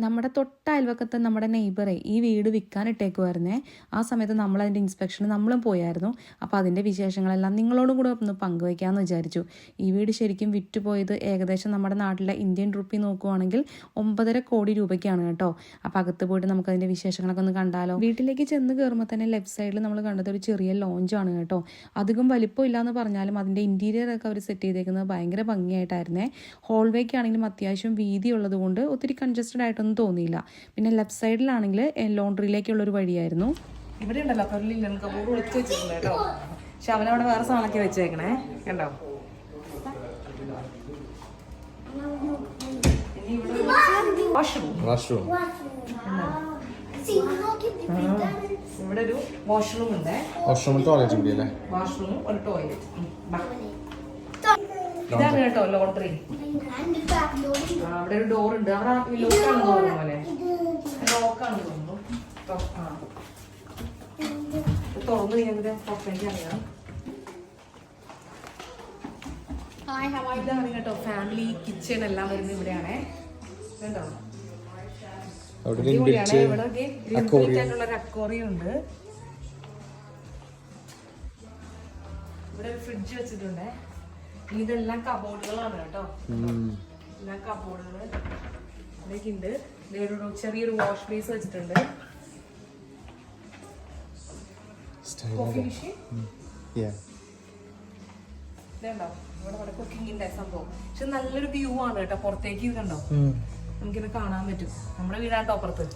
നമ്മുടെ തൊട്ട അയൽവക്കത്തെ നമ്മുടെ നെയ്ബറെ ഈ വീട് വിൽക്കാൻ ഇട്ടേക്കുമായിരുന്നേ ആ സമയത്ത് നമ്മൾ അതിന്റെ ഇൻസ്പെക്ഷന് നമ്മളും പോയായിരുന്നു. അപ്പോൾ അതിന്റെ വിശേഷങ്ങളെല്ലാം നിങ്ങളോടും കൂടെ ഒന്ന് പങ്കുവയ്ക്കാമെന്ന് വിചാരിച്ചു. ഈ വീട് ശരിക്കും വിറ്റുപോയത് ഏകദേശം നമ്മുടെ നാട്ടിലെ ഇന്ത്യൻ റുപ്പി നോക്കുവാണെങ്കിൽ ഒമ്പതര കോടി രൂപയ്ക്കാണ് കേട്ടോ. അപ്പോൾ അകത്ത് പോയിട്ട് നമുക്ക് അതിന്റെ വിശേഷങ്ങളൊക്കെ ഒന്ന് കണ്ടാലോ. വീട്ടിലേക്ക് ചെന്ന് കയറുമ്പോൾ തന്നെ ലെഫ്റ്റ് സൈഡിൽ നമ്മൾ കണ്ടത് ഒരു ചെറിയ ലോഞ്ചാണ് കേട്ടോ. അധികം വലിപ്പം ഇല്ലയെന്ന് പറഞ്ഞാലും അതിന്റെ ഇന്റീരിയർ ഒക്കെ അവർ സെറ്റ് ചെയ്തേക്കുന്നത് ഭയങ്കര ഭംഗിയായിട്ടായിരുന്നേ. ഹോൾവേക്കാണെങ്കിലും അത്യാവശ്യം വീതി ഉള്ളതുകൊണ്ട് ഒത്തിരി കൺജസ്റ്റഡ് ആയിട്ടൊന്നും തോന്നിയില്ല. പിന്നെ ലെഫ്റ്റ് സൈഡിലാണെങ്കിൽ ലോണ്ടറിയിലേക്കുള്ള ഒരു വഴിയായിരുന്നു. ഇവിടെ ഉണ്ടല്ലോ ലിനൻ കബോർഡ് ഒളിച്ച് വെച്ചിട്ടുണ്ട് കേട്ടോ. പക്ഷെ അവനവിടെ വേറെ സാധനമൊക്കെ വെച്ചേക്കണേ. കണ്ടോ? വാഷ്റൂം വാഷ്റൂം ഇവിടെ ഒരു വാഷ്റൂം ഉണ്ട്. വാഷ്റൂമിൽ ടോയ്ലറ്റ് വാഷ്റൂമും ഒരു ടോയ്ലറ്റ് ഇതാണ് കേട്ടോ ലോട്ടറി. അവിടെ ഒരു ഡോർ ഉണ്ട്. അവിടെ ലോക്കാണ് തോന്നുന്നു പോലെ ലോക്കാണ് തോന്നുന്നു. തുറന്നു കഴിഞ്ഞാൽ പുറത്തേക്ക് അറിയാം ഇതാണ് കേട്ടോ ഫാമിലി കിച്ചൺ എല്ലാം വരുന്നത് ഇവിടെയാണേ. കണ്ടോ? ഇവിടെ ഒരു ഫ്രിഡ്ജ് വെച്ചിട്ടുണ്ടേ. ഇതെല്ലാം കബോർഡുകളാണ് കേട്ടോ. എല്ലാം കബോർഡുകൾ ഇതൊക്കെ ഉണ്ട് ഒരു ചെറിയൊരു വാഷ് ബേസ് വെച്ചിട്ടുണ്ട്. കോഫി മെഷീൻ ഇതുണ്ടോ? ഇവിടെ ഇവിടെ കുക്കിങ്ങിന്റെ സംഭവം. പക്ഷെ നല്ലൊരു വ്യൂ ആണ് കേട്ടോ. പുറത്തേക്ക് ഇതുണ്ടോ? നമുക്കിത് കാണാൻ പറ്റും. നമ്മുടെ വീടാണ്ടോ അപ്പുറത്ത്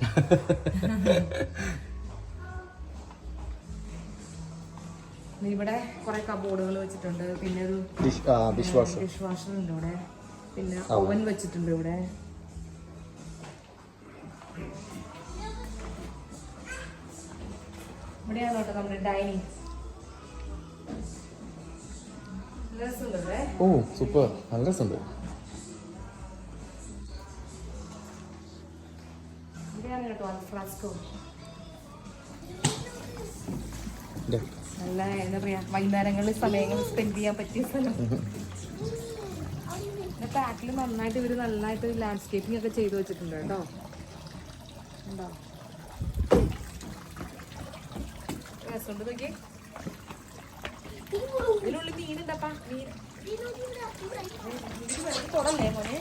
ഇവിടെ കുറെ കബോർഡുകൾ വെച്ചിട്ടുണ്ട്. പിന്നെ ഒരു ഡിഷ് വാഷർ ഉണ്ട് ഇവിടെ. പിന്നെ ഓവൻ വെച്ചിട്ടുണ്ട് ഇവിടെ. ഇവിടെയാണ് കേട്ടോ നമ്മുടെ ഡൈനിങ് ഓ സൂപ്പർ നല്ല രസമുണ്ട്. ഇവിടെയാണ് കേട്ടോ അൽഫ്രാസ്കോ നല്ല എന്താ പറയാ വൈകുന്നേരങ്ങളിൽ സമയങ്ങൾ സ്പെൻഡ് ചെയ്യാൻ പറ്റിയ സ്ഥലം. നന്നായിട്ട് ഇവർ നന്നായിട്ട് ലാൻഡ്സ്കേപ്പിംഗ് ഒക്കെ ചെയ്തു വെച്ചിട്ടുണ്ട് കേട്ടോ. ഉണ്ടോ? രസമുണ്ട് നോക്കി ഇതിനുള്ളിൽ മീനുണ്ടപ്പാ മീൻ മോനെ?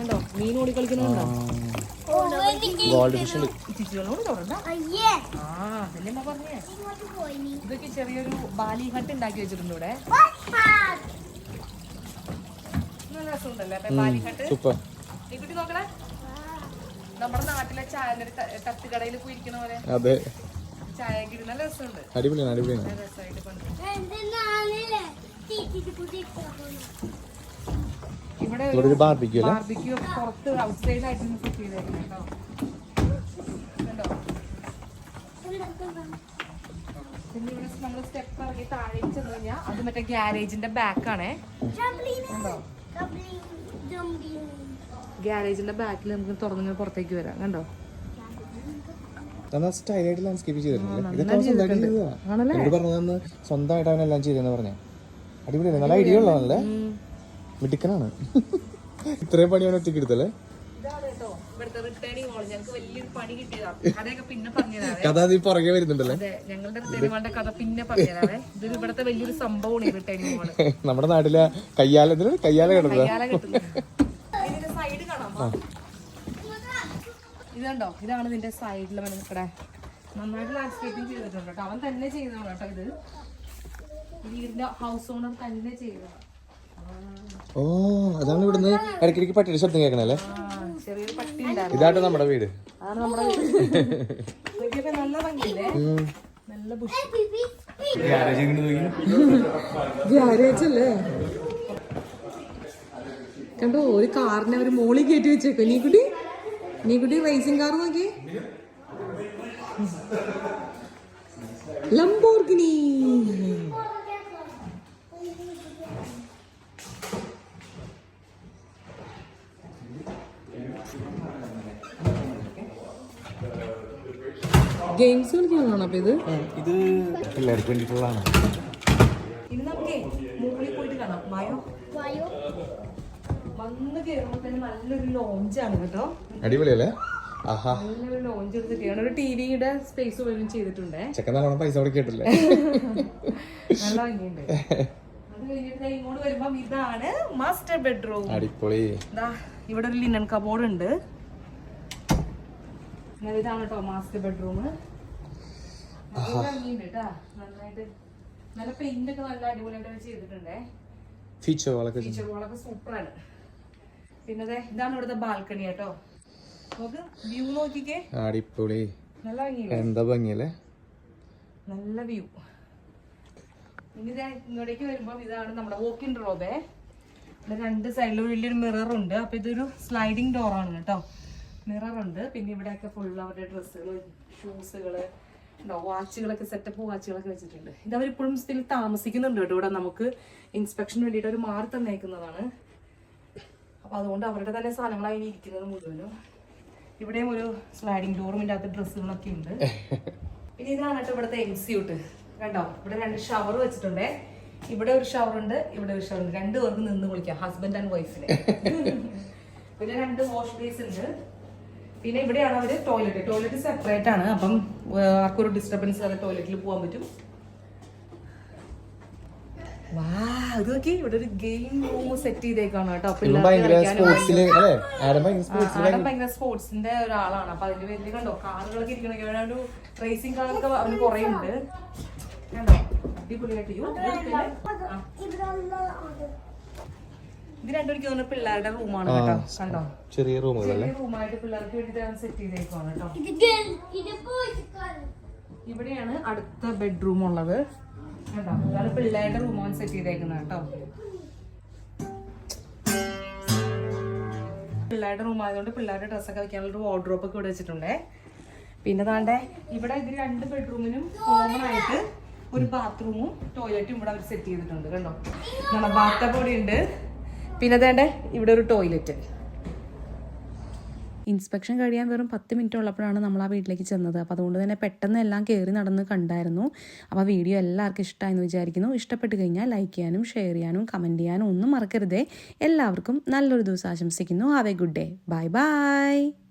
ഉണ്ടോ? മീൻ ഓടി കളിക്കുന്നുണ്ടോ? ഗോൾഡ് ഫിഷ് തുടണ്ട ആ. പറഞ്ഞേ. ഇതൊക്കെ ചെറിയൊരു ബാലി ഹട്ട് ഉണ്ടാക്കി വെച്ചിട്ടുണ്ട് ഇവിടെ. നല്ല രസമുണ്ടല്ലേ? അപ്പൊ ബാലി ഹട്ട്. കുട്ടി നോക്കണേ. നമ്മുടെ നാട്ടിലെ ചായന്റെ തട്ടുകടയിൽ പോയിരിക്കണ പോലെ. അതെ. ചായ കിട്ടുന്ന നല്ല രസമുണ്ട്. അടിപൊളിയാണ് അടിപൊളിയാണ്. നല്ല രസമായിട്ട് കൊണ്ട് ഇവിടെ ഇവിടെ ഒരു ബാർബിക്യൂ പുറത്ത് ഔട്ട്സൈഡ് ആയിട്ട് സെറ്റ് കേട്ടോ കണ്ടോ പിന്നെ ഇവിടെ നമ്മൾ സ്റ്റെപ്പ് ഇറങ്ങി താഴേക്ക് ചെന്ന് കഴിഞ്ഞാൽ അത് മറ്റേ ഗ്യാരേജിന്റെ ബാക്ക് ആണേ? കണ്ടോ ഗ്യാരേജിന്റെ ബാക്കിൽ നമുക്ക് തുറന്നിങ്ങനെ പുറത്തേക്ക് വരാം കണ്ടോ സ്റ്റൈലായിട്ട് ലാൻഡ്സ്കേപ്പ് ചെയ്തിരുന്നില്ലേ സ്വന്തമായിട്ട് ചെയ്തെന്ന് പറഞ്ഞേ. നല്ല ഐഡിയ ഉള്ളതാണല്ലേ? മിടുക്കനാണ്. ഇത്രയും പണി അവൻ ഒറ്റയ്ക്ക് എടുത്തല്ലേ? റിട്ടേണിംഗ് ഞങ്ങൾക്ക് വലിയൊരു പണി കിട്ടിയതാണ് കഥയൊക്കെ പിന്നെ കഥ നീ പുറകെ വരുന്നുണ്ടല്ലേ? അതെ ഞങ്ങളുടെ റിട്ടേണിംഗ് കഥ പിന്നെ പറഞ്ഞതാണ് ഇവിടുത്തെ വലിയൊരു സംഭവമാണ് റിട്ടേണിംഗ് നമ്മുടെ നാട്ടിലെ കയ്യാലത്തിന് കയ്യാല കിടന്നത് കയ്യാല കിട്ടുന്നത് ഇതിന്റെ സൈഡ് കാണാമോ ഇതുണ്ടോ? ഇതാണ് ഇതിന്റെ സൈഡിൽ മനസ്സിലെ നന്നായിട്ട് ലാൻഡ്സ്കേപ്പിംഗ് ചെയ്തിട്ടുണ്ട് കേട്ടോ. അവൻ തന്നെ ചെയ്തതാണ് കേട്ടോ ഇത്. വീടിന്റെ ഹൗസ് ഓണർ തന്നെ ചെയ്തതാണ് ഓ അതാണ് ഇവിടുന്ന് ഇടയ്ക്കിടയ്ക്ക് പട്ടിയുടെ ശബ്ദം കേൾക്കണല്ലേ ആ ചെറിയൊരു പട്ടി ഉണ്ടായിരുന്നു ഇതാട്ടോ നമ്മുടെ വീട്. അതാണ് നമ്മുടെ നോക്കിയപ്പോ നല്ല ഭംഗിയില്ലേ? നല്ല ബുഷ് ഗ്യാരേജ് അല്ലേ? കണ്ടോ ഒരു കാറിനെ ഒരു മോളി കയറ്റി വെച്ചേക്കോ. നീ കുട്ടി നീ കുട്ടി റേസിംഗ് കാർ നോക്കി. ലംബോർഗിനി ഗെയിംസ് കളിക്കാനാണോ അപ്പൊ ഇത്? ഇത് പിള്ളേർക്ക് വേണ്ടിയിട്ടുള്ളതാണ് ഇത് നമുക്ക് മുകളിൽ പോയിട്ട് കാണാം. വായോ? വന്ന് കയറുമ്പോ തന്നെ നല്ലൊരു ലോഞ്ചാണ് കേട്ടോ. അടിപൊളിയല്ലേ? ആഹാ. നല്ലൊരു ലോഞ്ച് എടുത്തിട്ടാണ്. ഒരു ടിവിയുടെ സ്പേസ് പോലും ചെയ്തിട്ടുണ്ടേ. ചെക്കൻ നല്ലോണം പൈസ കൊടുക്കിട്ടില്ലേ നല്ല ഭംഗിയുണ്ട്. അത് കഴിഞ്ഞിട്ട് ഇങ്ങോട്ട് വരുമ്പം ഇതാണ് മാസ്റ്റർ ബെഡ്റൂം അടിപൊളി. ദാ ഇവിടെ ഒരു ലിനൻ കബോർഡ് ഉണ്ട്. ഇതാണ് കേട്ടോ മാസ്റ്റർ ബെഡ്റൂം നന്നായിട്ട് നല്ല പെയിന്റ് ഒക്കെ നല്ല അടിപൊളിയായിട്ട് ചെയ്തിട്ടുണ്ടേ. ഫീച്ചർ ഫീച്ചറുകളൊക്കെ സൂപ്പറാണ്. പിന്നെ ഇതാണ് ഇവിടുത്തെ ബാൽക്കണി കേട്ടോ നോക്ക് വ്യൂ നോക്കിക്കേ. അടിപൊളി. നല്ല ഭംഗിയില്ലേ? എന്താ ഭംഗിയല്ലേ? നല്ല വ്യൂ ഇനി ഇങ്ങോട്ടേക്ക് വരുമ്പോൾ ഇതാണ് നമ്മുടെ വോക്കിൻ റോബേ ഇവിടെ രണ്ട് സൈഡിലും വലിയൊരു മിറർ ഉണ്ട്. അപ്പൊ ഇതൊരു സ്ലൈഡിങ് ഡോറാണ് കേട്ടോ മിറർ ഉണ്ട് പിന്നെ ഇവിടെയൊക്കെ ഫുൾ അവരുടെ ഡ്രസ്സുകൾ ഷൂസുകൾ ഉണ്ടോ വാച്ചുകളൊക്കെ സെറ്റപ്പ് വാച്ചുകളൊക്കെ വെച്ചിട്ടുണ്ട്. ഇത് അവരിപ്പോഴും സ്റ്റിൽ താമസിക്കുന്നുണ്ട് കേട്ടോ. ഇവിടെ നമുക്ക് ഇൻസ്പെക്ഷന് വേണ്ടിയിട്ട് അവർ മാറി തന്നേക്കുന്നതാണ്. അപ്പൊ അതുകൊണ്ട് അവരുടെ തന്നെ സാധനങ്ങളായി ഇരിക്കുന്നത് മുഴുവനും. ഇവിടെയും ഒരു സ്ലൈഡിങ് ഡോറും ഇല്ലാത്ത ഡ്രസ്സുകളൊക്കെ ഉണ്ട്. പിന്നെ ഇതാണ് കേട്ടോ ഇവിടുത്തെ എം സ്യൂട്ട് കണ്ടോ? ഇവിടെ രണ്ട് ഷവർ വെച്ചിട്ടുണ്ടേ. ഇവിടെ ഒരു ഷവർ ഉണ്ട് ഇവിടെ ഒരു ഷവർ ഉണ്ട്. രണ്ടു പേർക്ക് നിന്ന് കുളിക്കാം ഹസ്ബൻഡ് ആൻഡ് വൈഫിന് പിന്നെ രണ്ട് വാഷ് ബേസ് ഉണ്ട്. പിന്നെ ഇവിടെയാണ് അവർ ടോയ്ലറ്റ് ടോയ്ലറ്റ് സെപ്പറേറ്റ് ആണ്. അപ്പം ആർക്കൊരു ഡിസ്റ്റർബൻസ് ഇല്ലാതെ ടോയ്ലറ്റിൽ പോകാൻ പറ്റും. വാ ഇത് നോക്കി. ഇവിടെ ഒരു ഗെയിം റൂം സെറ്റ് ചെയ്തേക്കാണ് കേട്ടോ. ഇവൻ ഭയങ്കര സ്പോർട്സിൽ അല്ലേ? ആരും സ്പോർട്സ് ആടെ ഭയങ്കര സ്പോർട്സിന്റെ ഒരാളാണ്. അപ്പൊ അതിന്റെ പേരിൽ കണ്ടോ? കാറുകളൊക്കെ ഇരിക്കണമെങ്കിൽ ഇവിടെ ഒരു റേസിംഗ് കാറൊക്കെ അവന് കുറെ ഉണ്ട്. കണ്ടോ? അടിപൊളിയായിട്ട്. യ്യോ, ഇത് എടുത്തില്ലേ? ആ. ഇത് രണ്ടും എനിക്ക് തോന്നുന്നു പിള്ളേരുടെ റൂമാണ് കേട്ടോ. കണ്ടോ? ചെറിയ റൂമുകളല്ലേ ചെറിയ റൂമായിട്ട് പിള്ളേർക്ക് വേണ്ടി സെറ്റ് കേട്ടോ. ഇവിടെയാണ് അടുത്ത ബെഡ്റൂം ഉള്ളത്. കേട്ടോ അതാണ് പിള്ളേരുടെ റൂമാണ് സെറ്റ് ചെയ്തേക്കുന്നത് കേട്ടോ. പിള്ളേരുടെ റൂം ആയതുകൊണ്ട് പിള്ളേരുടെ ഡ്രസ്സൊക്കെ വെക്കാനുള്ള ഒരു വാർഡ്രോപ്പ് ഒക്കെ ഇവിടെ വെച്ചിട്ടുണ്ടേ. പിന്നെ താണ്ടെ ഇവിടെ ഇത് രണ്ട് ബെഡ്റൂമിനും കോമൺ ആയിട്ട് ഒരു ബാത്റൂമും ടോയ്ലറ്റും ഇവിടെ അവർ സെറ്റ് ചെയ്തിട്ടുണ്ട്. കണ്ടോ? നമ്മുടെ ബാത്തപ്പൊടി ഉണ്ട്. പിന്നെ അതേണ്ടേ ഇവിടെ ഒരു ടോയ്ലറ്റ് ഇൻസ്പെക്ഷൻ കഴിയാൻ വെറും പത്ത് മിനിറ്റ് ഉള്ളപ്പോഴാണ് നമ്മൾ ആ വീട്ടിലേക്ക് ചെന്നത്. അപ്പോൾ അതുകൊണ്ട് തന്നെ പെട്ടെന്ന് എല്ലാം കയറി നടന്ന് കണ്ടായിരുന്നു. അപ്പോൾ വീഡിയോ എല്ലാവർക്കും ഇഷ്ടമായെന്ന് വിചാരിക്കുന്നു. ഇഷ്ടപ്പെട്ട് കഴിഞ്ഞാൽ ലൈക്ക് ചെയ്യാനും ഷെയർ ചെയ്യാനും കമന്റ് ചെയ്യാനും ഒന്നും മറക്കരുതേ. എല്ലാവർക്കും നല്ലൊരു ദിവസം ആശംസിക്കുന്നു. Have a good day bye bye